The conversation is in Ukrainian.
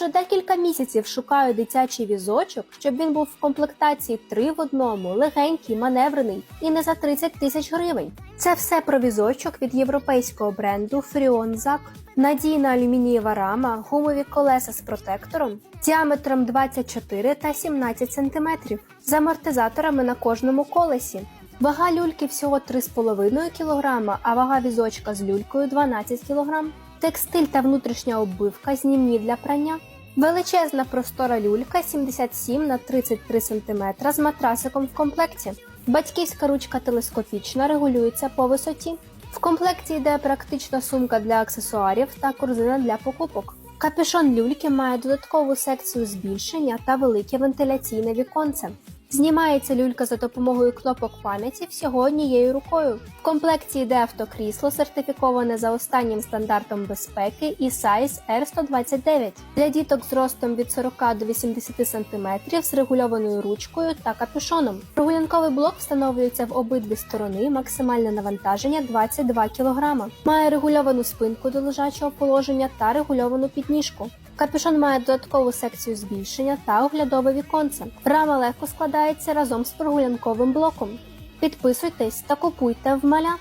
Вже декілька місяців шукаю дитячий візочок, щоб він був в комплектації 3 в одному, легенький, маневрений і не за 30 тисяч гривень. Це все про візочок від європейського бренду Zac. Надійна алюмінієва рама, гумові колеса з протектором, діаметром 24 та 17 см, з амортизаторами на кожному колесі. Вага люльки всього 3,5 кг, а вага візочка з люлькою 12 кг. Текстиль та внутрішня оббивка знімні для прання. Величезна простора люлька 77 на 33 см з матрасиком в комплекті. Батьківська ручка телескопічна регулюється по висоті. В комплекті йде практична сумка для аксесуарів та корзина для покупок. Капюшон люльки має додаткову секцію збільшення та велике вентиляційне віконце. Знімається люлька за допомогою кнопок пам'яті всього однією рукою. Комплекті йде автокрісло, сертифіковане за останнім стандартом безпеки і size R129 для діток з ростом від 40 до 80 см з регульованою ручкою та капюшоном. Прогулянковий блок встановлюється в обидві сторони, максимальне навантаження 22 кг. Має регульовану спинку до лежачого положення та регульовану підніжку. Капюшон має додаткову секцію збільшення та оглядове віконце. Рама легко складається разом з прогулянковим блоком. Підписуйтесь та купуйте в маля.